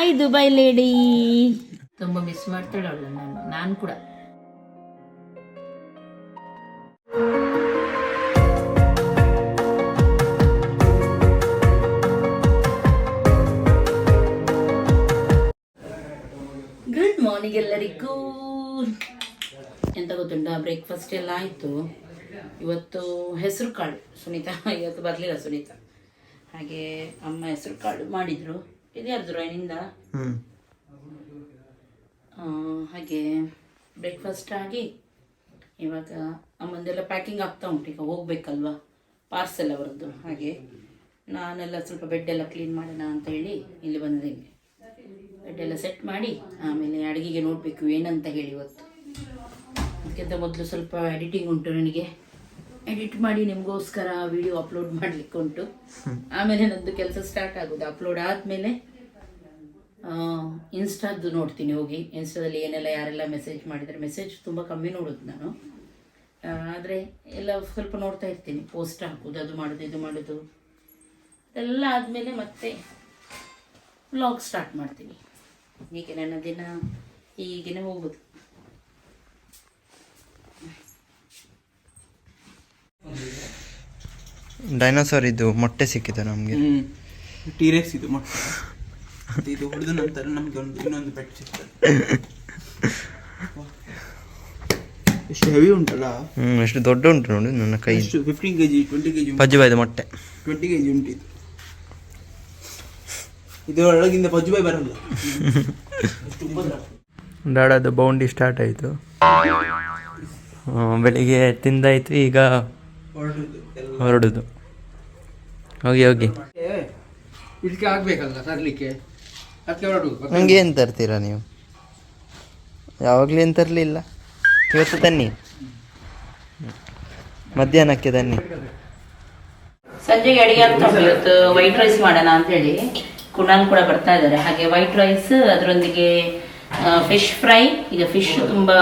Hi Dubai lady ತುಂಬ miss ಮಾಡ್ತಾಳೆ ಅವಳು ನಾನು ನಾನು ಕೂಡ. ಗುಡ್ ಮಾರ್ನಿಂಗ್ ಎಲ್ಲರಿಗೂ. ಎಂತ ಗೊತ್ತುಂಟ? ಬ್ರೇಕ್ಫಾಸ್ಟ್ ಎಲ್ಲ ಆಯಿತು. ಇವತ್ತು ಹೆಸರು ಕಾಳು ಸುನೀತಾ. ಇವತ್ತು ಬರಲಿಲ್ಲ ಸುನೀತಾ. ಹಾಗೆ ಅಮ್ಮ ಹೆಸರು ಕಾಳು ಮಾಡಿದರು. ಇದು ರಾಯನಿಂದ ಆ, ಹಾಗೆ ಬ್ರೇಕ್ಫಾಸ್ಟ್ ಆಗಿ ಇವಾಗ ಅಮ್ಮಂದೆಲ್ಲ ಪ್ಯಾಕಿಂಗ್ ಆಗ್ತಾ ಉಂಟು. ಈಗ ಹೋಗ್ಬೇಕಲ್ವಾ? ಪಾರ್ಸೆಲ್ ಅವರದ್ದು. ಹಾಗೆ ನಾನೆಲ್ಲ ಸ್ವಲ್ಪ ಬೆಡ್ ಎಲ್ಲ ಕ್ಲೀನ್ ಮಾಡೋಣ ಅಂತ ಹೇಳಿ ಇಲ್ಲಿ ಬಂದಿದ್ದೀನಿ ಬೆಡ್ ಎಲ್ಲ ಸೆಟ್ ಮಾಡಿ ಆಮೇಲೆ ಅಡುಗೆಗೆ ನೋಡಬೇಕು ಏನಂತ ಹೇಳಿ ಇವತ್ತು. ಅದಕ್ಕಿಂತ ಮೊದಲು ಸ್ವಲ್ಪ ಎಡಿಟಿಂಗ್ ಉಂಟು ನನಗೆ. ಎಡಿಟ್ ಮಾಡಿ ನಿಮಗೋಸ್ಕರ ವಿಡಿಯೋ ಅಪ್ಲೋಡ್ ಮಾಡ್ಲಿಕ್ಕೆ ಉಂಟು. ಆಮೇಲೆ ನಂದು ಕೆಲಸ ಸ್ಟಾರ್ಟ್ ಆಗೋದು. ಅಪ್ಲೋಡ್ ಆದಮೇಲೆ ಇನ್ಸ್ಟಾದ್ದು ನೋಡ್ತೀನಿ ಹೋಗಿ. ಇನ್ಸ್ಟಾದಲ್ಲಿ ಏನೆಲ್ಲ ಯಾರೆಲ್ಲ ಮೆಸೇಜ್ ಮಾಡಿದರೆ ಮೆಸೇಜ್ ತುಂಬ ಕಮ್ಮಿ ನೋಡೋದು ನಾನು. ಆದರೆ ಎಲ್ಲ ಸ್ವಲ್ಪ ನೋಡ್ತಾ ಇರ್ತೀನಿ. ಪೋಸ್ಟ್ ಹಾಕೋದು, ಅದು ಮಾಡೋದು, ಇದು ಮಾಡೋದು. ಎಲ್ಲ ಆದಮೇಲೆ ಮತ್ತೆ ವ್ಲಾಗ್ ಸ್ಟಾರ್ಟ್ ಮಾಡ್ತೀನಿ. ಹೀಗೆ ನನ್ನ ದಿನ ಹೀಗೇನೆ ಹೋಗೋದು. ಡೈನೋಸಾರ್ ಇದು ಮೊಟ್ಟೆ ಸಿಕ್ಕಿದೆ ನಮಗೆ. ಟಿರೆಕ್ಸ್ ಇದು ಮೊಟ್ಟೆ. ಇದು ಹೊಡೆದ ನಂತರ ನಮಗೆ ಒಂದು ಇನ್ನೊಂದು ಬೆಟ್ ಸಿಗ್ತದೆ. ಎಷ್ಟು ಹೆವಿ ಉಂಟಲ್ಲ? ಹ್ಞೂ ಎಷ್ಟು ದೊಡ್ಡ ಉಂಟು ನೋಡಿ ನನ್ನ ಕೈ. ಎಷ್ಟು fifteen K G twenty K G ಪಜ್ಜುಬಾಯ್ದು ಮೊಟ್ಟೆ. ಟ್ವೆಂಟಿ ಕೆ ಜಿ ಉಂಟು ಇದು. ಇದರೊಳಗಿಂದ ಒಳಗಿಂದ ಪಜ್ಜುಬಾಯಿ ಬರಲ್ಲ ಡಾಡಾದ ಬೌಂಡಿ ಸ್ಟಾರ್ಟ್ ಆಯಿತು. ಬೆಳಿಗ್ಗೆ ತಿಂದಾಯ್ತು ಈಗ ಹೊರಡುದು. ಹೋಗಿ ಹೋಗಿ. ಇದಕ್ಕೆ ಆಗ್ಬೇಕಲ್ಲ ತರ್ಲಿಕ್ಕೆ? ಅದಕ್ಕೆ ಹೊರಡುದು ನಂಗೆ ಏನು ತರ್ತೀರಾ ನೀವು? ಯಾವಾಗಲೂ ಏನು ತರಲಿಲ್ಲ. ಇವತ್ತು ತನ್ನಿ. ಮಧ್ಯಾಹ್ನಕ್ಕೆ ತನ್ನಿ. ಸಂಜೆಗೆ ಅಡಿಗೆ ಅಂತ ಇವತ್ತು ವೈಟ್ ರೈಸ್ ಮಾಡೋಣ ಅಂತ ಹೇಳಿ ಕುಣಾಲ್ ಕೂಡ ಬರ್ತಾ ಇದ್ದಾರೆ. ಹಾಗೆ ವೈಟ್ ರೈಸ್ ಅದರೊಂದಿಗೆ ಫಿಶ್ ಫ್ರೈ ಈಗ ಫಿಶ್ ತುಂಬಾ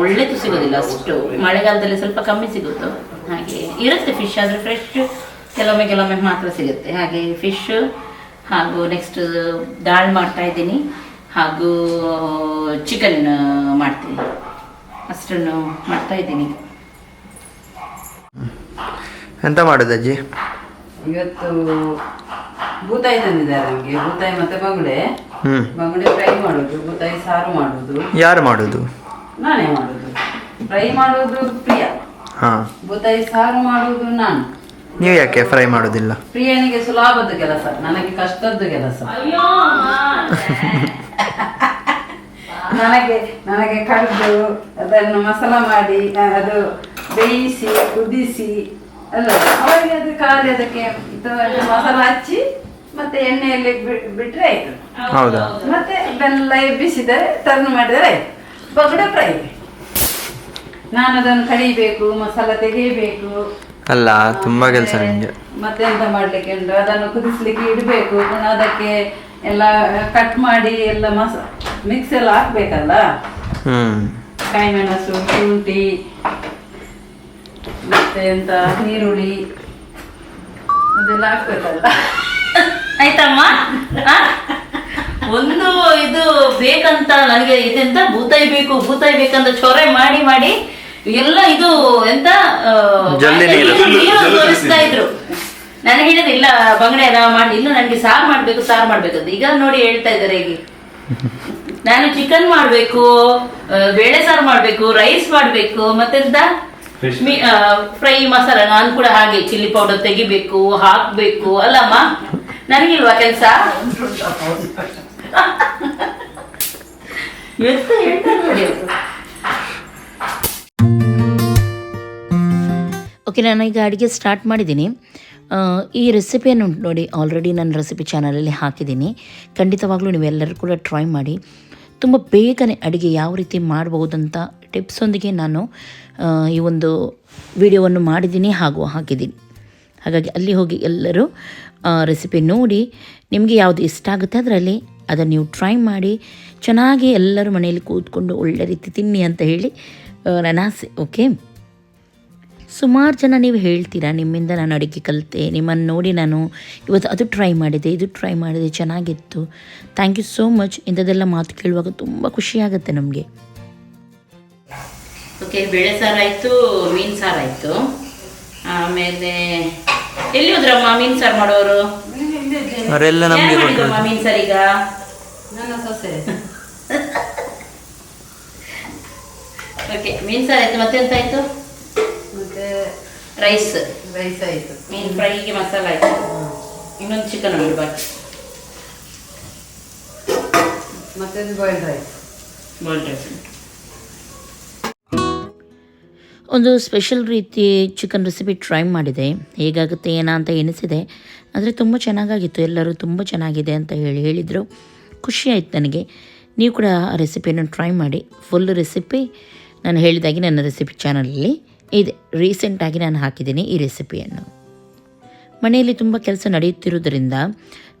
ಒಳ್ಳೆದು ಸಿಗೋದಿಲ್ಲ ಅಷ್ಟು. ಮಳೆಗಾಲದಲ್ಲಿ ಸ್ವಲ್ಪ ಕಮ್ಮಿ ಸಿಗುತ್ತೆ ಹಾಗೆ ಇರುತ್ತೆ ಫಿಶ್ ಆದರೆ ಫ್ರೆಶ್ ಕೆಲವೊಮ್ಮೆ ಕೆಲವೊಮ್ಮೆ ಮಾತ್ರ ಸಿಗುತ್ತೆ. ಹಾಗೆ ಫಿಶ್ ಹಾಗೂ ನೆಕ್ಸ್ಟ್ ದಾಲ್ ಮಾಡ್ತಾ ಇದ್ದೀನಿ. ಹಾಗೂ ಚಿಕನ್ ಮಾಡ್ತೀನಿ. ಅಷ್ಟನ್ನು ಮಾಡ್ತಾ ಇದ್ದೀನಿ. ಎಂತ ಮಾಡೋದು ಅಜ್ಜಿ? ಇವತ್ತು ಬೂತಾಯಿ ತಂದಿದ್ದಾರೆ ನಮಗೆ. ಬೂತಾಯಿ ಮತ್ತೆ ಬಂಗುಡೆ. ಬಂಗುಡೆ ಫ್ರೈ ಮಾಡೋದು ಬೂತಾಯಿ ಸಾರು ಮಾಡೋದು. ಯಾರು ಮಾಡೋದು? ನಾನೇ ಮಾಡೋದು. ಫ್ರೈ ಮಾಡೋದು ಪ್ರಿಯ. ಹಾಂ. ಬೂತಾಯಿ ಸಾರು ಮಾಡೋದು ನಾನು. ನೀವು ಯಾಕೆ ಫ್ರೈ ಮಾಡೋದಿಲ್ಲ? ಪ್ರಿಯನಿಗೆ ಸುಲಭದ ಕೆಲಸ ನನಗೆ ಕಷ್ಟದ್ದು ಕೆಲಸ. ನನಗೆ ನನಗೆ ಕಡ್ದು ಅದನ್ನು ಮಸಾಲ ಮಾಡಿ ಅದು ಬೇಯಿಸಿ ಕುದಿಸಿ ಅಲ್ಲ ಅವರಿಗೆ ಅದು ಖಾಲಿ ಅದಕ್ಕೆ ಮಸಾಲ ಹಚ್ಚಿ ಮತ್ತೆ ಎಣ್ಣೆಯಲ್ಲಿ ಬಿಟ್ರೆ ಆಯ್ತು. ಹೌದಾ? ಮತ್ತೆ ಬೆಲ್ಲ ಎಬ್ಬಿಸಿದರೆ ಟರ್ನ್ ಮಾಡಿದರೆ ಆಯ್ತು. ಬಗಡೆ ಫ್ರೈ ನಾನು ಅದನ್ನು ಕಡಿಬೇಕು ಮಸಾಲ ತೆಗೆಯಬೇಕು ಅಲ್ಲ ತುಂಬಾ ಕೆಲಸ ನಿಮಗೆ ಮತ್ತೆ ಎಂತ ಮಾಡ್ಲಿಕ್ಕೆ ಉಂಟು? ಅದನ್ನು ಕುದಿಸ್ಲಿಕ್ಕೆ ಇಡಬೇಕು. ಪುನಃ ಅದಕ್ಕೆ ಎಲ್ಲ ಕಟ್ ಮಾಡಿ ಎಲ್ಲ ಮಸ ಮಿಕ್ಸ್ ಎಲ್ಲ ಹಾಕ್ಬೇಕಲ್ಲ? ಹ್ಮ್. ಕಾಯಿ ಮೆಣಸು ಶುಂಠಿ ಮತ್ತೆ ಎಂತ ನೀರುಳ್ಳಿ ಅದೆಲ್ಲ ಹಾಕ್ಬೇಕಲ್ಲ ಆಯ್ತಮ್ಮ ಆ? ಒಂದು ಇದು ಬೇಕಂತ ನನಗೆ ಇದೆಂತ ಭೂತಾಯಿ ಬೇಕು ಭೂತಾಯಿ ಬೇಕಂತ ಚೊರೆ ಮಾಡಿ ಮಾಡಿ ಎಲ್ಲ ಇದು ಎಂತ ತೋರಿಸ್ತಾ ಇದ್ರು. ನನಗೆ ಹೇಳಿದ್ರೆ ಇಲ್ಲ ಬಂಗಡೆ ಅದ ಮಾಡಿ ಇಲ್ಲ ನನಗೆ ಸಾರು ಮಾಡ್ಬೇಕು ಸಾರು ಮಾಡ್ಬೇಕು ಅಂತ. ಈಗ ನೋಡಿ ಹೇಳ್ತಾ ಇದ್ದಾರೆ ಈಗ ನಾನು ಚಿಕನ್ ಮಾಡ್ಬೇಕು ಬೇಳೆ ಸಾರು ಮಾಡ್ಬೇಕು ರೈಸ್ ಮಾಡ್ಬೇಕು ಮತ್ತೆಂತ? ಫ್ರೈ ಮಸಾಲ ನಾನು ಕೂಡ ಹಾಗೆ ಚಿಲ್ಲಿ ಪೌಡರ್ ತೆಗಿಬೇಕು ಹಾಕ್ಬೇಕು ಅಲ್ಲಮ್ಮ? ನನಗಿಲ್ವಾ ಕೆಲಸ? ಓಕೆ ನಾನೀಗ ಅಡುಗೆ ಸ್ಟಾರ್ಟ್ ಮಾಡಿದ್ದೀನಿ. ಈ ರೆಸಿಪಿಯನ್ನು ನೋಡಿ ಆಲ್ರೆಡಿ ನನ್ನ ರೆಸಿಪಿ ಚಾನಲಲ್ಲಿ ಹಾಕಿದ್ದೀನಿ. ಖಂಡಿತವಾಗ್ಲೂ ನೀವೆಲ್ಲರೂ ಕೂಡ ಟ್ರೈ ಮಾಡಿ. ತುಂಬ ಬೇಗನೆ ಅಡುಗೆ ಯಾವ ರೀತಿ ಮಾಡ್ಬೋದಂತ ಟಿಪ್ಸೊಂದಿಗೆ ನಾನು ಈ ಒಂದು ವಿಡಿಯೋವನ್ನು ಮಾಡಿದ್ದೀನಿ ಹಾಗೂ ಹಾಕಿದ್ದೀನಿ. ಹಾಗಾಗಿ ಅಲ್ಲಿ ಹೋಗಿ ಎಲ್ಲರೂ ರೆಸಿಪಿ ನೋಡಿ, ನಿಮಗೆ ಯಾವುದು ಇಷ್ಟ ಆಗುತ್ತೆ ಅದರಲ್ಲಿ ಅದನ್ನು ನೀವು ಟ್ರೈ ಮಾಡಿ ಚೆನ್ನಾಗಿ ಎಲ್ಲರೂ ಮನೆಯಲ್ಲಿ ಕೂತ್ಕೊಂಡು ಒಳ್ಳೆ ರೀತಿ ತಿನ್ನಿ ಅಂತ ಹೇಳಿ ನನ್ನ ಆಸೆ ಓಕೆ? ಸುಮಾರು ಜನ ನೀವು ಹೇಳ್ತೀರಾ ನಿಮ್ಮಿಂದ ನಾನು ಅಡುಗೆ ಕಲಿತೆ ನಿಮ್ಮನ್ನು ನೋಡಿ ನಾನು ಇವತ್ತು ಅದು ಟ್ರೈ ಮಾಡಿದೆ ಇದು ಟ್ರೈ ಮಾಡಿದೆ ಚೆನ್ನಾಗಿತ್ತು. ಥ್ಯಾಂಕ್ ಯು ಸೋ ಮಚ್ ಇಂಥದ್ದೆಲ್ಲ ಮಾತು ಕೇಳುವಾಗ ತುಂಬ ಖುಷಿಯಾಗುತ್ತೆ ನಮಗೆ. ಓಕೆ ಬೇಳೆ ಆಯಿತು ಮೀನು ಸಾರಾಯಿತು ಆಮೇಲೆ ಎಲ್ಲಿ ಹೋದ್ರಮ್ಮ ಮೀನು ಸಾರು ಮಾಡೋರು? ಮೀನು ಸಾರೀಗ ನನ್ನ ಸೊಸೆ ಓಕೆ ಮೀನು ಸಾರು ಆಯ್ತು ಮತ್ತೆ ಎಂತ ಆಯ್ತು ಮತ್ತೆ ರೈಸ್ ರೈಸ್ ಆಯಿತು. ಮೀನು ಫ್ರೈಗೆ ಮಸಾಲ ಆಯ್ತು. ಇನ್ನೊಂದು ಚಿಕನ್ ಉಂಟು ಬಾಕಿ. ಮತ್ತೆ ಬಾಯ್ಲ್ಡ್ ರೈಸ್ ಬಾಯ್ಲ್ಡ್ ರೈಸ್ ಉಂಟು. ಒಂದು ಸ್ಪೆಷಲ್ ರೀತಿ ಚಿಕನ್ ರೆಸಿಪಿ ಟ್ರೈ ಮಾಡಿದೆ. ಹೇಗಾಗುತ್ತೆ ಏನ ಅಂತ ಎನಿಸಿದೆ ಆದರೆ ತುಂಬ ಚೆನ್ನಾಗಾಗಿತ್ತು. ಎಲ್ಲರೂ ತುಂಬ ಚೆನ್ನಾಗಿದೆ ಅಂತ ಹೇಳಿ ಹೇಳಿದರು. ಖುಷಿ ಆಯ್ತು ನನಗೆ. ನೀವು ಕೂಡ ಆ ರೆಸಿಪಿಯನ್ನು ಟ್ರೈ ಮಾಡಿ. ಫುಲ್ ರೆಸಿಪಿ ನಾನು ಹೇಳಿದಾಗೆ ನನ್ನ ರೆಸಿಪಿ ಚಾನಲಲ್ಲಿ ಇದೆ. ರೀಸೆಂಟಾಗಿ ನಾನು ಹಾಕಿದ್ದೀನಿ ಈ ರೆಸಿಪಿಯನ್ನು ಮನೆಯಲ್ಲಿ ತುಂಬ ಕೆಲಸ ನಡೆಯುತ್ತಿರುವುದರಿಂದ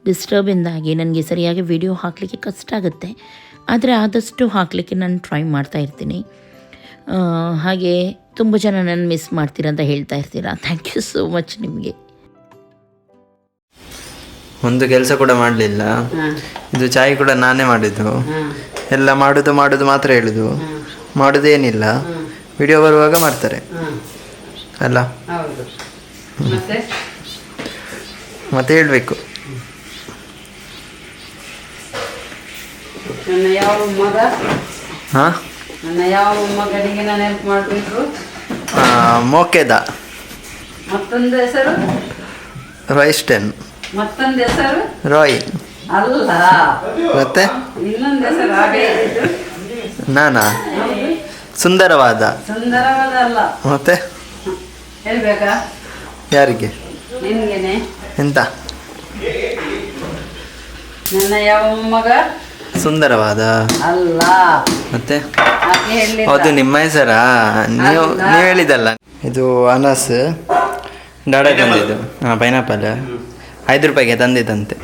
ಡಿಸ್ಟರ್ಬಿಂದಾಗಿ ನನಗೆ ಸರಿಯಾಗಿ ವಿಡಿಯೋ ಹಾಕಲಿಕ್ಕೆ ಕಷ್ಟ ಆಗುತ್ತೆ. ಆದರೆ ಆದಷ್ಟು ಹಾಕಲಿಕ್ಕೆ ನಾನು ಟ್ರೈ ಮಾಡ್ತಾ ಇರ್ತೀನಿ. ಹಾಗೆ ತುಂಬ ಜನ ನನ್ನ ಮಿಸ್ ಮಾಡ್ತೀರಾ ಅಂತ ಹೇಳ್ತಾ ಇರ್ತೀರಾ? ಥ್ಯಾಂಕ್ ಯು ಸೋ ಮಚ್ ನಿಮಗೆ. ಒಂದು ಕೆಲಸ ಕೂಡ ಮಾಡಲಿಲ್ಲ. ಇದು ಚಾಯ್ ಕೂಡ ನಾನೇ ಮಾಡಿದ್ದು. ಎಲ್ಲ ಮಾಡೋದು ಮಾಡೋದು ಮಾತ್ರ ಹೇಳುದು ಮಾಡುದೇನಿಲ್ಲ. ವಿಡಿಯೋ ಬರುವಾಗ ಮಾಡ್ತಾರೆ. ಅಲ್ಲ? ಮತ್ತೆ? ಹೇಳಬೇಕು. ನನ್ನ ಯಾವ ಮಗ? ಹಾ? ನನ್ನ ಯಾವ ಮಗನಿಗೆ ನಾನು ಹೆಲ್ಪ್ ಮಾಡಬೇಕು? ಆ, ಮೋಕೆದ. ಮತ್ತೊಂದು ಹೆಸರು? ರಾಯ್ಸ್ಟನ್ ಮತ್ತೊಂದು ಹೆಸರು? ರಾಯ್. ಅಲ್ಲ. ಮತ್ತೆ? ಇನ್ನೊಂದು ಹೆಸರು ಹಾಗೆ ನಾನಾ? ಸುಂದರವಾದ. ಮತ್ತೆ? ಹೇಳ್ಬೇಕಾ? ಯಾರಿಗೆ? ನಿನ್ಗೆನೆ ಎಂತ? ನನ್ನ ಯಾವ ಮಗ ಸುಂದರವಾದ. ಅಲ್ಲ. ಮತ್ತೆ? ಹಾಗೆ ಅದು ನಿಮ್ಮ ಹೆಸರಾ? ನೀವು ನೀವು ಹೇಳಿದಲ್ಲ ಇದು ಅನಸ್. ಡಾಡ ತಂದಿದ್ದು ಹಾಂ ಪೈನಾಪಲ್ ಐದು ರೂಪಾಯಿಗೆ ತಂದಿದ್ದಂತೆ.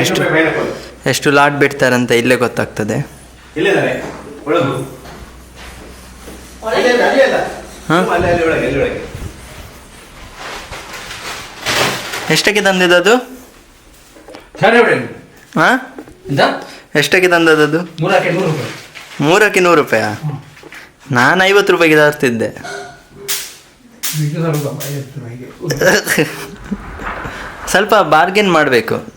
ಎಷ್ಟು ಎಷ್ಟು ಲಾಟ್ ಬಿಡ್ತಾರಂತ ಇಲ್ಲೇ ಗೊತ್ತಾಗ್ತದೆ. ಒಳಗೆ ಎಷ್ಟಕ್ಕೆ ತಂದಿದ್ದು ಹಾಂ? ಎಷ್ಟಕ್ಕೆ ತಂದದ್ದು ಮೂರಕ್ಕೆ ನೂರು ರೂಪಾಯಿ. ಮೂರಕ್ಕೆ ನೂರು ರೂಪಾಯಾ? ನಾನು ಐವತ್ತು ರೂಪಾಯಿಗೆ ತರ್ತಿದ್ದೆ. ಸ್ವಲ್ಪ ಬಾರ್ಗೇನ್ ಮಾಡಬೇಕು.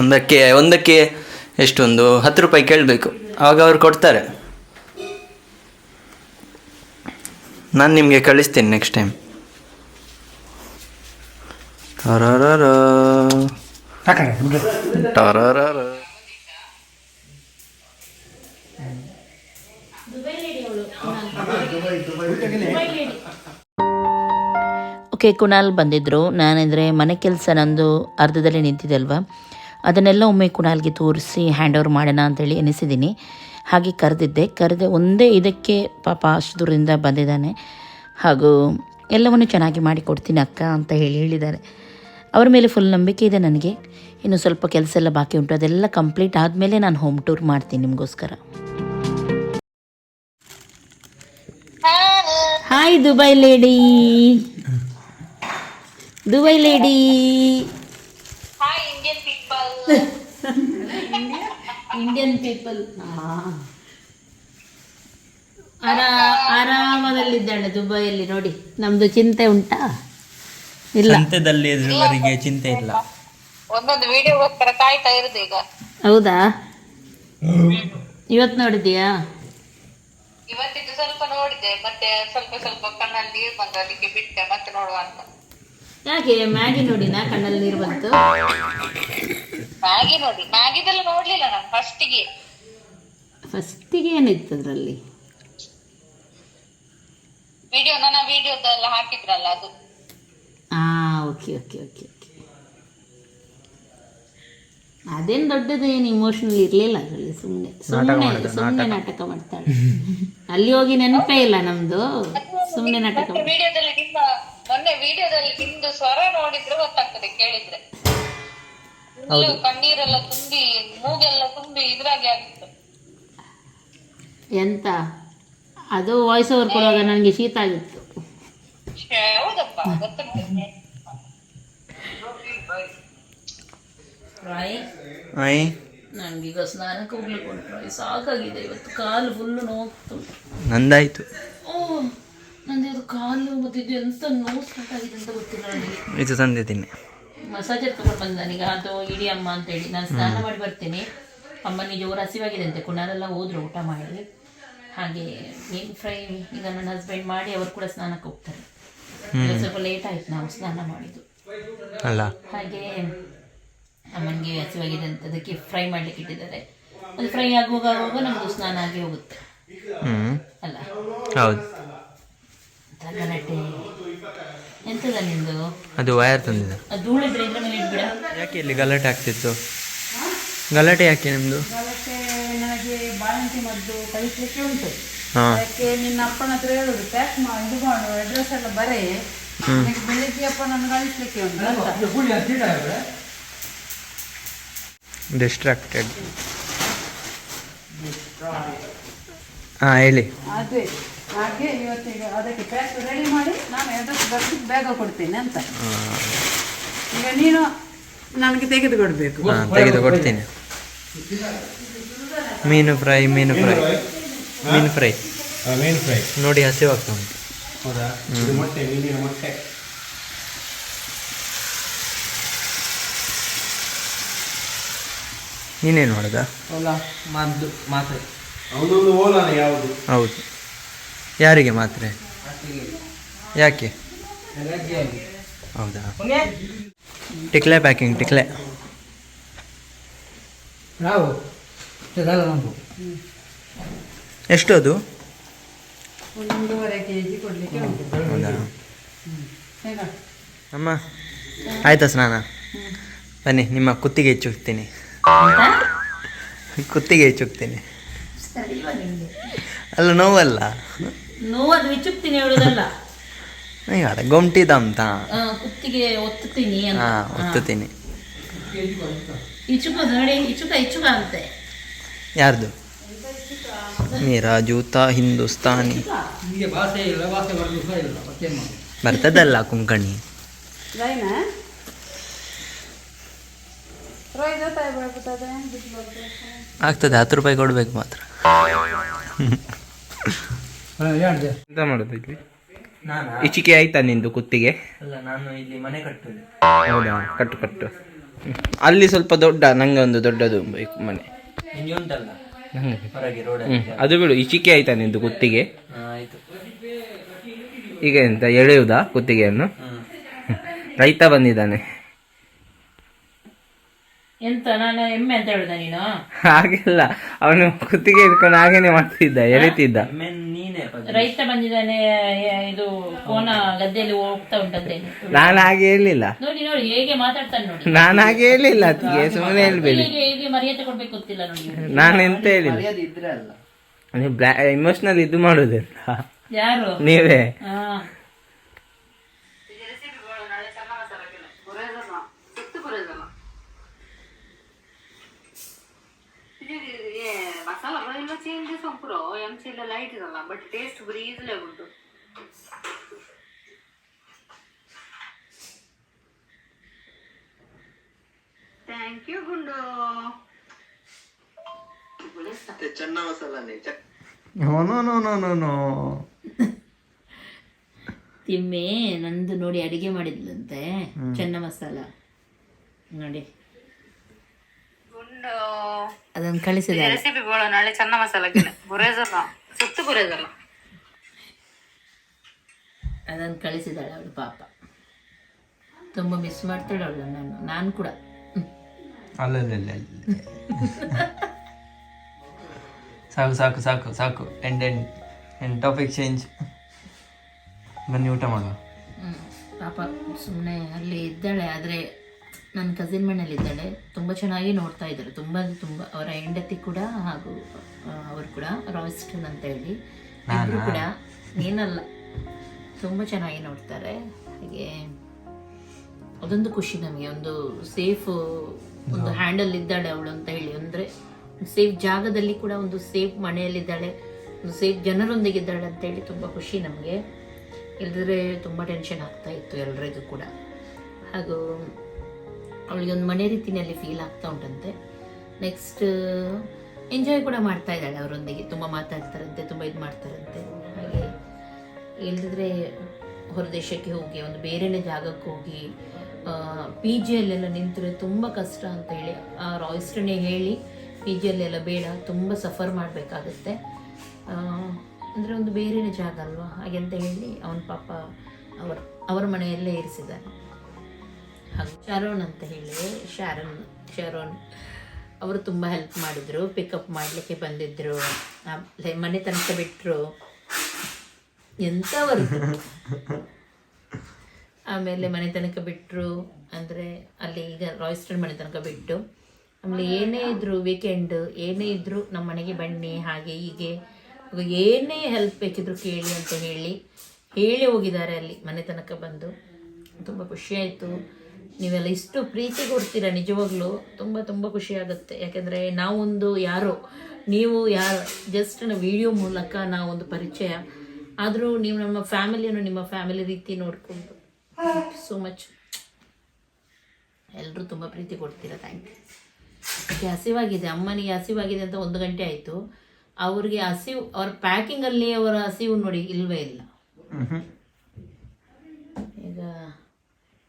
ಒಂದಕ್ಕೆ ಒಂದಕ್ಕೆ ಎಷ್ಟೊಂದು? ಹತ್ತು ರೂಪಾಯಿ ಕೇಳಬೇಕು. ಆವಾಗ ಅವ್ರು ಕೊಡ್ತಾರೆ. ನಾನು ನಿಮಗೆ ಕಳಿಸ್ತೀನಿ ನೆಕ್ಸ್ಟ್ ಟೈಮ್ ಓಕೆ ಕುಣಾಲ್ ಬಂದಿದ್ರು. ನಾನೆಂದರೆ ಮನೆ ಕೆಲಸ ನಂದು ಅರ್ಧದಲ್ಲಿ ನಿಂತಿದ್ದಲ್ವಾ ಅದನ್ನೆಲ್ಲ ಒಮ್ಮೆ ಕುಣಾಲ್ಗೆ ತೋರಿಸಿ ಹ್ಯಾಂಡ್ ಓವರ್ ಮಾಡೋಣ ಅಂತೇಳಿ ಎನಿಸಿದ್ದೀನಿ ಹಾಗೆ ಕರೆದಿದ್ದೆ. ಕರೆದೆ ಒಂದೇ ಇದಕ್ಕೆ ಪಾಪ ಅಷ್ಟು ದೂರದಿಂದ ಬಂದಿದ್ದಾನೆ. ಹಾಗೂ ಎಲ್ಲವನ್ನು ಚೆನ್ನಾಗಿ ಮಾಡಿ ಕೊಡ್ತೀನಿ ಅಕ್ಕ ಅಂತ ಹೇಳಿ ಹೇಳಿದ್ದಾರೆ. ಅವರ ಮೇಲೆ ಫುಲ್ ನಂಬಿಕೆ ಇದೆ ನನಗೆ. ಇನ್ನು ಸ್ವಲ್ಪ ಕೆಲಸ ಎಲ್ಲ ಬಾಕಿ ಉಂಟು. ಅದೆಲ್ಲ ಕಂಪ್ಲೀಟ್ ಆದಮೇಲೆ ನಾನು ಹೋಮ್ ಟೂರ್ ಮಾಡ್ತೀನಿ ನಿಮಗೋಸ್ಕರ. Hi Dubai lady Dubai lady Indian people ಆರಾ ಆರಾಮದಲ್ಲಿದ್ದಾಳೆ ದುಬೈಯಲ್ಲಿ ನೋಡಿ. ನಮ್ದು ಚಿಂತೆ ಉಂಟಾ? ಇಲ್ಲ. ಚಿಂತೆದಲ್ಲಿ ಇರುವವರಿಗೆ ಚಿಂತೆ ಇಲ್ಲ. ಒಂದೊಂದು ವಿಡಿಯೋಗೋಸ್ಕರ ಕಾಯ್ತಾ ಇರುದು ಈಗ. ಹೌದಾ? ಇವತ್ತು ನೋಡಿದ್ಯಾ? ಇವತ್ತಿದ್ದು ಸ್ವಲ್ಪ ನೋಡಿದೆ ಮತ್ತೆ ಸ್ವಲ್ಪ ಸ್ವಲ್ಪ ಕಣ್ಣಲ್ಲಿ ನೀರು ಬಂದು ಅದಕ್ಕೆ ಬಿಟ್ಟೆ ಮತ್ತೆ ನೋಡುವ ಅಂತ. ಯಾಕೆ ಮ್ಯಾಗಿ ನೋಡಿನಾ ಕಣ್ಣಲ್ಲಿ ನೀರು ಬಂತು? ಮ್ಯಾಗಿ ನೋಡಿ. ಮ್ಯಾಗಿದೆಲ್ಲ ನೋಡ್ಲಿಲ್ಲ ನಾನು ಫಸ್ಟಿಗೆ. ಫಸ್ಟಿಗೆ ಏನಿತ್ತು ಅದರಲ್ಲಿ? ವಿಡಿಯೋ ನನ್ನ ವಿಡಿಯೋದೆಲ್ಲ ಹಾಕಿದ್ರಲ್ಲ ಅದು. ಆ ಓಕೆ ಓಕೆ ಓಕೆ ಓಕೆ. ಅದೇನು ದೊಡ್ಡದು ಏನು ಇಮೋಷನಲ್ ಇರಲಿಲ್ಲ ಅದರಲ್ಲಿ? ಸುಮ್ಮನೆ ಸುಮ್ಮನೆ ಸುಮ್ಮನೆ ನಾಟಕ. ಮಾಡ್ತಾಳೆ. ಅಲ್ಲಿ ಹೋಗಿ ನೆನಪೇ ಇಲ್ಲ ನಮ್ದು. ಸುಮ್ಮನೆ ನಾಟಕ ವಿಡಿಯೋದಲ್ಲಿ ನಿಮ್ಮ ಮೊನ್ನೆ ವಿಡಿಯೋದಲ್ಲಿ ನಿಮ್ದು ಸ್ವರ ನೋಡಿದ್ರೆ ಗೊತ್ತಾಗ್ತದೆ ಕೇಳಿದ್ರೆ. ಕಣ್ಣೀರೆಲ್ಲ ತುಂಬಿ ಮೂಗೆಲ್ಲ ತುಂಬಿ ಇದ್ರಾಗೆ ಆಗಿತ್ತು. ಎಂತ? ಅದು ವಾಯ್ಸ್ ಓವರ್ ಕೊಡುವಾಗ ನನಗೆ ಶೀತ ಆಗಿತ್ತು. ಛೆ, ಹೌದಪ್ಪ ಗೊತ್ತಾಗ್ತದೆ. ರಾಯ್ ನನಗೀಗ ಸ್ನಾನಕ್ಕೆ ಹೋಗ್ಲಿಕ್ಕೆ ಉಂಟು. ರಾಯ್ ಸಾಕಾಗಿದೆ ಇವತ್ತು. ಕಾಲು ಫುಲ್ಲು ನೋವು ನಂದಾಯ್ತು. ಓ ನಂದು ಇದು ಕಾಲು ಮತ್ತು ಇದು ಎಂತ ನೋವು ಸ್ಟಾರ್ಟ್ ಆಗಿದೆ ಅಂತ ಗೊತ್ತಿಲ್ಲ ನನಗೆ. ಇದು ತಂದಿದ್ದೀನಿ. ಮಸಾಜ್ ತಗೊಂಡು ಬಂದ ನನಗೆ. ಅದು ಇಡಿ ಅಮ್ಮ ಅಂತೇಳಿ. ನಾನು ಸ್ನಾನ ಮಾಡಿ ಬರ್ತೇನೆ. ಅಮ್ಮನಿಗೆ ಜೋರು ಹಸಿವಾಗಿದೆ ಅಂತೆ. ಕುಣಾರೆಲ್ಲ ಹೋದ್ರು ಊಟ ಮಾಡಿ. ಹಾಗೆ ಮೀನ್ ಫ್ರೈ ಈಗ ನನ್ನ ಹಸ್ಬೆಂಡ್ ಮಾಡಿ ಅವರು ಕೂಡ ಸ್ನಾನಕ್ಕೆ ಹೋಗ್ತಾರೆ. ಸ್ವಲ್ಪ ಲೇಟ್ ಆಯ್ತು ನಾವು ಸ್ನಾನ ಮಾಡಿದ್ದು. ಅಲ್ಲ. ಹಾಗೆ ಅಮ್ಮನಿಗೆ ಹಸಿವಾಗಿದೆ ಅಂತ ಅದಕ್ಕೆ ಫ್ರೈ ಮಾಡ್ಲಿಕ್ಕೆ ಇಟ್ಟಿದ್ದಾರೆ. ಅದು ಫ್ರೈ ಆಗುವಾಗ ಆಗುವಾಗ ನಮ್ಮದು ಸ್ನಾನ ಆಗಿ ಹೋಗುತ್ತೆ. ಅಲ್ಲ. ಹೌದು. ತಗಲಟೆ ಎಂತದ ನಿಂದು? ಅದು ವೈರ್ ತಂದಿದೆ. ಅದು ಧೂಳಿದ್ರೆ ಇದ್ರ ಮೇಲೆ ಇಟ್ಬಿಡ. ಯಾಕೆ ಇಲ್ಲಿ ಗಲಾಟೆ ಆಗ್ತಿತ್ತು? ಗಲಾಟೆ ಯಾಕೆ ನಿಮ್ಮದು ಅದಕ್ಕೆ ನನಗೆ ಬಾಣಂತಿ ಮದ್ದು ಕಳಿಸ್ಲಿಕ್ಕೆ ಉಂಟು. ಅದಕ್ಕೆ ನಿನ್ನ ಅಪ್ಪನ ಹತ್ರ ಹೇಳುದು ಪ್ಯಾಕ್ ಮಾಡಿ ಇದು ಮಾಡು ಅಡ್ರೆಸ್ ಎಲ್ಲ ಬರೇ. ನನಗೆ ಬೆಳಿಗ್ಗೆ ಅಪ್ಪನನ್ನು ಕಳಿಸ್ಲಿಕ್ಕೆ ಉಂಟು ಅಂತ. ಡಿಸ್ಟ್ರಾಕ್ಟೆಡ್ ಹಾಂ ಹೇಳಿ. ಅದೇ. ಹಾಗೆ ಇವತ್ತಿಗೆ ಅದಕ್ಕೆ ಪ್ಯಾಕ್ ರೆಡಿ ಮಾಡಿ ನಾನು ಅಡ್ರೆಸ್ ಬರ್ದು ಬೇಗ ಕೊಡ್ತೀನಿ ಅಂತ. ಈಗ ನೀನು ನನಗೆ ತೆಗೆದು ಕೊಡಬೇಕು ಹಾಂ ತೆಗೆದು ಕೊಡ್ತೀನಿ ಮೀನು ಫ್ರೈ ಮೀನು ಫ್ರೈ. ಮೀನು ಫ್ರೈ. ಮೀನು ಫ್ರೈ. ನೋಡಿ ಹಸಿವಾಗ್ತಾ ಉಂಟು. ಹೌದಾ? ಮೊಟ್ಟೆ ಮೀನಿನ ಮೊಟ್ಟೆ. ನೀನೇನು ಮಾಡೋದ? ಮಾತು ಮದ್ದು ಮಾತ್ರೆ. ಅವನೊಂದು ಓಲಾನ ಯಾವುದು ಹೌದು. ಯಾರಿಗೆ ಮಾತ್ರೆ? ಯಾಕೆ? ಹೌದಾ? ಟಿಕ್ಲೆ ಪ್ಯಾಕಿಂಗ್ ಟಿಕ್ಲೆ. ಎಷ್ಟು ಅದು ಹೌದಾ? ಅಮ್ಮ ಆಯ್ತಾ ಸ್ನಾನ? ಬನ್ನಿ ನಿಮ್ಮ ಕುತ್ತಿಗೆ ಹೆಚ್ಚುಕ್ತೀನಿ ಕುತ್ತಿಗೆ ಹೆಚ್ಚುಕ್ತೀನಿ ಅಲ್ಲ ನೋವಲ್ಲ? ನೋವು ಅದು ವಿಚುಕ್ತೀನಿ ಹೇಳುದಲ್ಲ. ಅದ ಗೊಮ್ಟಿದಂತ ಆ, ಕುತ್ತಿಗೆ ಒತ್ತುತ್ತೀನಿ ಅಂತ. ಹಾಂ ಒತ್ತುತ್ತೀನಿ. ಇಚುಕ ನೋಡಿ ಇಚುಕ ಇಚುಕ ಅಂತೆ. ಯಾರ್ದು? ಮೀರಾ ಜೂತಾ ಹಿಂದೂಸ್ತಾನಿ. ಬರ್ತದಲ್ಲ ಕುಂಕಣಿ. ಆಗ್ತದೆ ಹತ್ತು ರೂಪಾಯಿ ಕೊಡ್ಬೇಕು ಮಾತ್ರ. ಎಂತ ಮಾಡೋದು ಇಲ್ಲಿ? ನಾನು? ಇಚಿಕೆ ಆಯ್ತಾ ನಿಂದು ಕುತ್ತಿಗೆ? ಅಲ್ಲ ನಾನು ಇಲ್ಲಿ ಮನೆ ಕಟ್ಟುದು. ಹೌದಾ? ಕಟ್ಟು ಕಟ್ಟು. ಅಲ್ಲಿ ಸ್ವಲ್ಪ ದೊಡ್ಡ ನಂಗೆ ಒಂದು ದೊಡ್ಡದು ಬೇಕು ಮನೆ. ನಿಂಗೆ ಉಂಟಲ್ಲ? ಹೊರಗೆ ಅದು ಬಿಡು ಇಚಿಕೆ ಆಯ್ತಾ ನಿಂದು ಕುತ್ತಿಗೆ? ಆಯ್ತು. ಈಗ ಎಂತ ಎಳೆಯುವುದಾ ಕುತ್ತಿಗೆಯನ್ನು? ರೈತ ಬಂದಿದ್ದಾನೆ. ಎಂತ ನಾನು ಎಮ್ಮೆ ಅಂತ ಹೇಳುದ ನೀನು? ಹಾಗೆಲ್ಲ ಅವನು ಕುತ್ತಿಗೆ ಇಟ್ಕೊಂಡು ಹಾಗೇನೆ ಮಾಡ್ತಿದ್ದ ಎಳಿತಿದ್ದ. ರೈತ ಬಂದಿದ್ದಾನೆ ಇದು ಕೋನ ಗದ್ದೆಯಲ್ಲಿ ಹೋಗ್ತಾ ಉಂಟಂತೆ. ನಾನು ಹಾಗೆ ಹೇಳಿಲ್ಲ. ನೋಡಿ ನೋಡಿ ಹೇಗೆ ಮಾತಾಡ್ತಾನೆ ನೋಡಿ. ನಾನು ಹಾಗೆ ಹೇಳಿಲ್ಲ ಅದಕ್ಕೆ ಸುಮ್ಮನೆ ಹೇಳ್ಬೇಡಿ. ಹೇಗೆ ಹೇಗೆ ಮರ್ಯಾದೆ ಕೊಡ್ಬೇಕು ಗೊತ್ತಿಲ್ಲ ನೋಡಿ. ನಾನು ಎಂತ ಹೇಳಿಲ್ಲ. ನೀವು ಇಮೋಷನಲ್ ಇದು ಮಾಡೋದಿಲ್ಲ ಯಾರು? ನೀವೇ ಹಾ ಮಸಾಲ ಎಲ್ಲ ಚೇಂಜಸ್ ಎಂ ಎಂ ಸಿ ಎಲ್ಲ ಲೈಟ್ ಇರಲ್ಲ ಬಟ್ ಟೇಸ್ಟ್ ಬ್ರೀಸ್ಲೇ ಉಂಟು ಥ್ಯಾಂಕ್ ಯು ಗುಂಡು. ಚೆನ್ನ ಮಸಾಲಾನೆ no no no no no no. ತಿಮ್ಮೆ ನಂದು ನೋಡಿ ಅಡಿಗೆ ಮಾಡಿದ್ಲಂತೆ ಚೆನ್ನ ಮಸಾಲ. ನೋಡಿ. ಅದನ್ನು ಕಳಿಸಿದ ರೆಸಿಪಿ ಬೋಳು ನಾಳೆ ಚೆನ್ನ ಮಸಾಲಕ್ಕೆ ಬುರೇಸಲ್ಲ ಸುತ್ತು ಬುರೇಸಲ್ಲ ಅದನ್ನು ಕಳಿಸಿದಾಳೆ ಅವಳು ಪಾಪ. ತುಂಬ ಮಿಸ್ ಮಾಡ್ತಾಳೆ ಅವಳು ನಾನು ನಾನು ಕೂಡ. ಅಲ್ಲಲ್ಲ ಸಾಕು ಸಾಕು ಸಾಕು ಸಾಕು. End end end topic change ಬನ್ನಿ ಊಟ ಮಾಡುವ. ಪಾಪ ಸುಮ್ಮನೆ ಅಲ್ಲಿ ಇದ್ದಾಳೆ ಆದರೆ ನನ್ನ ಕಸಿನ್ ಮನೇಲಿ ಇದ್ದಾಳೆ ತುಂಬ ಚೆನ್ನಾಗಿ ನೋಡ್ತಾ ಇದ್ದಾರೆ. ತುಂಬ ತುಂಬ ಅವರ ಹೆಂಡತಿ ಕೂಡ ಹಾಗೂ ಅವರು ಕೂಡ ರಾಯ್ಸ್ಟನ್ ಅಂತ ಹೇಳಿ. ಇಬ್ಬರು ಕೂಡ ಏನಲ್ಲ ತುಂಬ ಚೆನ್ನಾಗಿ ನೋಡ್ತಾರೆ. ಹಾಗೆ ಅದೊಂದು ಖುಷಿ ನಮಗೆ. ಒಂದು ಸೇಫ್ ಒಂದು ಹ್ಯಾಂಡಲ್ ಇದ್ದಾಳೆ ಅವಳು ಅಂತ ಹೇಳಿ. ಅಂದರೆ ಸೇಫ್ ಜಾಗದಲ್ಲಿ ಕೂಡ ಒಂದು ಸೇಫ್ ಮನೆಯಲ್ಲಿದ್ದಾಳೆ. ಒಂದು ಸೇಫ್ ಜನರೊಂದಿಗೆ ಇದ್ದಾಳೆ ಅಂತ ಹೇಳಿ ತುಂಬ ಖುಷಿ ನಮಗೆ. ಇಲ್ಲದ್ರೆ ತುಂಬ ಟೆನ್ಷನ್ ಆಗ್ತಾ ಇತ್ತು ಎಲ್ಲರಿಗೂ ಕೂಡ. ಹಾಗೂ ಅವಳಿಗೆ ಒಂದು ಮನೆ ರೀತಿಯಲ್ಲಿ ಫೀಲ್ ಆಗ್ತಾ ಉಂಟಂತೆ. ನೆಕ್ಸ್ಟ್ ಎಂಜಾಯ್ ಕೂಡ ಮಾಡ್ತಾ ಇದ್ದಾಳೆ ಅವರೊಂದಿಗೆ. ತುಂಬ ಮಾತಾಡ್ತಾರಂತೆ, ತುಂಬ ಇದು ಮಾಡ್ತಾರಂತೆ. ಹಾಗೆ ಇಲ್ಲದಿದ್ರೆ ಹೊರದೇಶಕ್ಕೆ ಹೋಗಿ, ಒಂದು ಬೇರೆನೇ ಜಾಗಕ್ಕೆ ಹೋಗಿ ಪಿ ಜಿಯಲ್ಲೆಲ್ಲ ನಿಂತರೆ ತುಂಬ ಕಷ್ಟ ಅಂತ ಹೇಳಿ, ಆ ರಾಯ್ಸ್ಟನ್ನೇ ಹೇಳಿ ಪಿ ಜಿಯಲ್ಲೆಲ್ಲ ಬೇಡ, ತುಂಬ ಸಫರ್ ಮಾಡಬೇಕಾಗತ್ತೆ. ಅಂದರೆ ಒಂದು ಬೇರೆನೇ ಜಾಗ ಅಲ್ವಾ? ಹಾಗೆ ಅಂತ ಹೇಳಿ ಅವನ ಪಾಪ, ಅವರ ಅವರ ಮನೆಯಲ್ಲೇ ಇರಿಸಿದ್ದಾನೆ ಹಾಗೂ ಶರೋನ್ ಅಂತ ಹೇಳಿ ಶಾರೋನ್ ಶರೋನ್ ಅವರು ತುಂಬ ಹೆಲ್ಪ್ ಮಾಡಿದರು ಪಿಕಪ್ ಮಾಡಲಿಕ್ಕೆ ಬಂದಿದ್ದರು ಮನೆ ತನಕ ಬಿಟ್ಟರು ಎಂಥವರು ಆಮೇಲೆ ಮನೆ ತನಕ ಬಿಟ್ಟರು ಅಂದರೆ ಅಲ್ಲಿ ಈಗ ರಾಯ್ಸ್ಟನ್ ಮನೆ ತನಕ ಬಿಟ್ಟು. ಆಮೇಲೆ ಏನೇ ಇದ್ರು ವೀಕೆಂಡ್ ಏನೇ ಇದ್ರು ನಮ್ಮ ಮನೆಗೆ ಬನ್ನಿ, ಹಾಗೆ ಹೀಗೆ. ಏನೇ ಹೆಲ್ಪ್ ಬೇಕಿದ್ರು ಕೇಳಿ ಅಂತ ಹೇಳಿ ಹೇಳಿ ಹೋಗಿದ್ದಾರೆ ಅಲ್ಲಿ ಮನೆ ತನಕ ಬಂದು. ತುಂಬ ಖುಷಿ ಆಯಿತು. ನೀವೆಲ್ಲ ಇಷ್ಟು ಪ್ರೀತಿ ಕೊಡ್ತೀರಾ ನಿಜವಾಗ್ಲೂ ತುಂಬ ತುಂಬ ಖುಷಿಯಾಗುತ್ತೆ ಯಾಕೆಂದರೆ ನಾವೊಂದು ಯಾರೋ ನೀವು ಯಾರು ಜಸ್ಟ್ ವಿಡಿಯೋ ಮೂಲಕ ನಾವೊಂದು ಪರಿಚಯ. ಆದರೂ ನೀವು ನಮ್ಮ ಫ್ಯಾಮಿಲಿಯನ್ನು ನಿಮ್ಮ ಫ್ಯಾಮಿಲಿ ರೀತಿ ನೋಡಿಕೊಂಡು. ಸೋ ಮಚ್ ಎಲ್ಲರೂ ತುಂಬ ಪ್ರೀತಿ ಕೊಡ್ತೀರಾ ಥ್ಯಾಂಕ್ ಯು ಅದಕ್ಕೆ ಹಸಿವಾಗಿದೆ ಅಮ್ಮನಿಗೆ ಹಸಿವಾಗಿದೆ ಅಂತ ಒಂದು ಗಂಟೆ ಆಯಿತು. ಅವ್ರಿಗೆ ಹಸಿವು ಅವ್ರ ಪ್ಯಾಕಿಂಗಲ್ಲಿ ಅವರ ಹಸಿವು ನೋಡಿ ಇಲ್ವೇ ಇಲ್ಲ. ಈಗ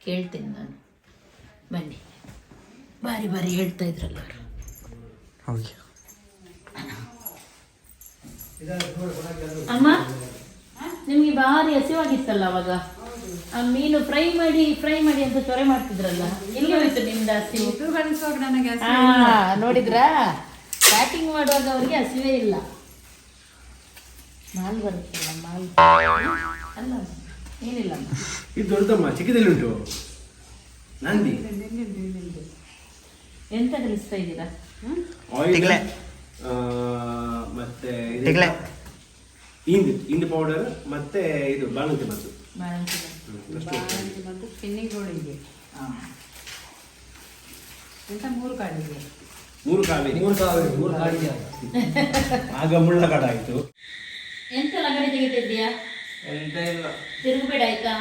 ಕೇಳ್ತೀನಿ ನಾನು. ಬನ್ನಿ. ಬಾರಿ ಬಾರಿ ಹೇಳ್ತಾ ಇದ್ರಲ್ಲ ಅವರು. ಅಮ್ಮ ನಿಮಗೆ ಭಾರಿ ಹಸಿವಾಗಿತ್ತಲ್ಲ ಅವಾಗ? ಆ ಮೀನು ಫ್ರೈ ಮಾಡಿ ಫ್ರೈ ಮಾಡಿ ಅಂತ ಚೊರೆ ಮಾಡ್ತಿದ್ರಲ್ಲ? ಎಲ್ಲಿ ಹೋಯ್ತು ನಿಮ್ದು ಹಸಿವು? ನೋಡಿದ್ರಾ? ಪ್ಯಾಕಿಂಗ್ ಮಾಡುವಾಗ ಅವ್ರಿಗೆ ಹಸಿವೇ ಇಲ್ಲ. ಮಾಲ್ ಬರುತ್ತಲ್ಲ ಮಾಲ್. ಅಲ್ಲ ಏನಿಲ್ಲ ಇದು ದೊಡ್ಡಮ್ಮ ಚಿಕ್ಕದಲ್ಲಿ ಉಂಟು? ನಂದಿ. ಎಂತ ಕಲಿಸ್ತಾ ಇದ್ದೀರಾ? ತಿಗ್ಲೆ. ಆ, ಮತ್ತೆ ಇದು ತಿಗ್ಲೆ. ಇಂದು ಇಂದು ಪೌಡರ್ ಮತ್ತೆ ಇದು ಬಾಣಂತಿ ಮದ್ದು ಬಾಣಂತಿ ಮತ್ತು ಚಿನ್ನಿಗೋಳಿಗೆ ಎಂತ ಮೂರು ಕಾಳಿಗೆ ಮೂರು ಕಾವೇರಿ ಮೂರು ಸಾವಿರ ಮೂರು ಕಾಡಿಗೆ ಆಗ ಮುಳ್ಳ ಕಡ ಆಯ್ತು ಎಂತ ಲಗಡೆ ತೆಗಿತಿದ್ಯಾ ಎಂತ ಇಲ್ಲ. ತಿರುಗಬೇಡ ಆಯ್ತಾ?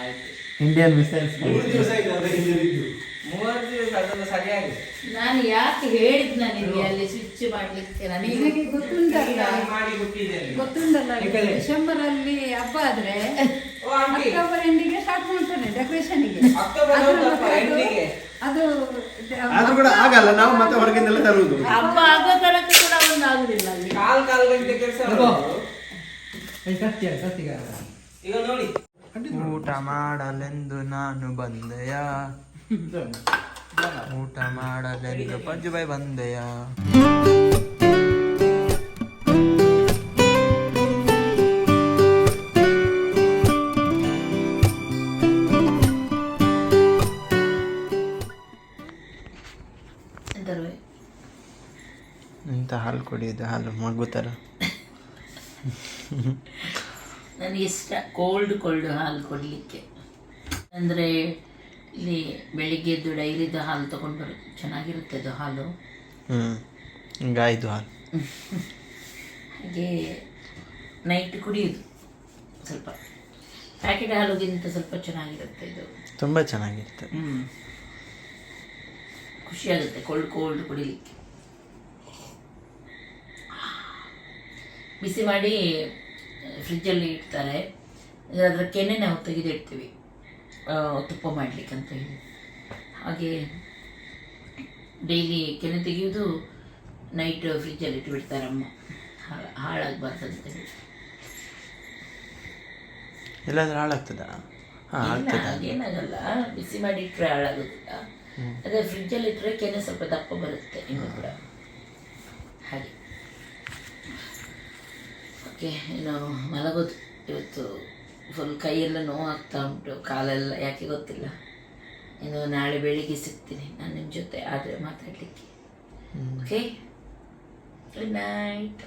ಆಯ್ತು. ಇಂಡಿಯನ್ ಮಿಸೈಲ್ಸ್ ಅದೇ ನಾನು ಯಾಕೆ ಹೇಳಿದ್ ನಿಮಗೆ ಅಲ್ಲಿ ಸ್ವಿಚ್ ಮಾಡ್ಲಿಕ್ಕೆ? ನನಗೆ ನಿನಗೆ ಗೊತ್ತುಂಟಲ್ಲ? ಮಾಡಿ ಕೊಟ್ಟಿದ್ದೇನೆ ಗೊತ್ತುಂಟಲ್ಲ ಡಿಸೆಂಬರ್ ಅಲ್ಲಿ ಹಬ್ಬ ಆದ್ರೆ ಓ, ಆಂಟಿ. ಅಕ್ಟೋಬರ್ ಎಂಡಿಗೆ ಸ್ಟಾರ್ಟ್ ಮಾಡ್ತಾನೆ ಡೆಕೋರೇಷನ್ಗೆ. ಅದು ಆದ್ರೂ ಕೂಡ ಆಗಲ್ಲ ನಾವು ಮತ್ತೆ ಹೊರಗಿಂದೆಲ್ಲ ತರುವುದು. ಹಬ್ಬ ಆಗೋ ತನಕ ಕೂಡ ಒಂದು ಆಗುದಿಲ್ಲ ಅಲ್ಲಿ. ಕಾಲ್ ಕಾಲ್ ಗಂಟೆ ಕೆಲಸ ಈಗ ನೋಡಿ. ಊಟ ಮಾಡಲೆಂದು ನಾನು ಬಂದೆಯ. ಊಟ ಮಾಡಲೆಂದು ಪಂಜುಬಾಯಿ ಬಂದೆಯ. ಇಂಥ ಹಾಲು ಕುಡಿಯೋದು ಹಾಲು ಮಗು ಥರ ನನಗೆ ಇಷ್ಟ ಕೋಲ್ಡ್ ಕೋಲ್ಡ್ ಹಾಲು ಕೊಡಲಿಕ್ಕೆ. ಅಂದರೆ ಇಲ್ಲಿ ಬೆಳಿಗ್ಗೆ ಎದ್ದು ಡೈರಿದು ಹಾಲು ತೊಗೊಂಡು ಚೆನ್ನಾಗಿರುತ್ತೆ ಅದು ಹಾಲು. ಹ್ಞೂ ಗಾಯ್ದು ಹಾಲು. ಹಾಗೆ ನೈಟ್ ಕುಡಿಯೋದು ಸ್ವಲ್ಪ. ಪ್ಯಾಕೆಟ್ ಹಾಲುಗಿಂತ ಸ್ವಲ್ಪ ಚೆನ್ನಾಗಿರುತ್ತೆ ಇದು. ತುಂಬ ಚೆನ್ನಾಗಿರುತ್ತೆ. ಹ್ಞೂ ಖುಷಿಯಾಗುತ್ತೆ ಕೋಲ್ಡ್ ಕೋಲ್ಡ್ ಕುಡಿಲಿಕ್ಕೆ. ಬಿಸಿ ಮಾಡಿ ಫ್ರಿಜ್ಜಲ್ಲಿ ಇಡ್ತಾರೆ. ಅದರ ಕೆನೆ ನಾವು ತೆಗೆದಿಡ್ತೀವಿ ತುಪ್ಪ ಮಾಡ್ಲಿಕ್ಕೆ ಅಂತ ಹೇಳಿ. ಹಾಗೆ ಡೈಲಿ ಕೆನೆ ತೆಗೆಯೋದು ನೈಟ್ ಫ್ರಿಜ್ಜಲ್ಲಿ ಇಟ್ಬಿಡ್ತಾರೆ ಅಮ್ಮ. ಹಾಳಾಗಬಾರ್ದು ಅಂತ ಹೇಳಿ ಇಲ್ಲಾಂದ್ರೆ ಹಾಳಾಗ್ತದಾ? ಹಾಗೇನಾಗಲ್ಲ. ಬಿಸಿ ಮಾಡಿ ಇಟ್ಟರೆ ಹಾಳಾಗೋದಿಲ್ಲ. ಅದೇ ಫ್ರಿಜ್ಜಲ್ಲಿ ಇಟ್ಟರೆ ಕೆನೆ ಸ್ವಲ್ಪ ದಪ್ಪ ಬರುತ್ತೆ ಇನ್ನು ಕೂಡ. ಹಾಗೆ. ಓಕೆ ಏನು ಮಲಗೋದು. ಇವತ್ತು ಫುಲ್ ಕೈಯೆಲ್ಲ ನೋವು ಆಗ್ತಾ ಉಂಟು ಕಾಲೆಲ್ಲ ಯಾಕೆ ಗೊತ್ತಿಲ್ಲ. ಇನ್ನು ನಾಳೆ ಬೆಳಿಗ್ಗೆ ಸಿಗ್ತೀನಿ ನಾನು ನಿಮ್ಮ ಜೊತೆ ಆದರೆ ಮಾತಾಡಲಿಕ್ಕೆ. Okay good night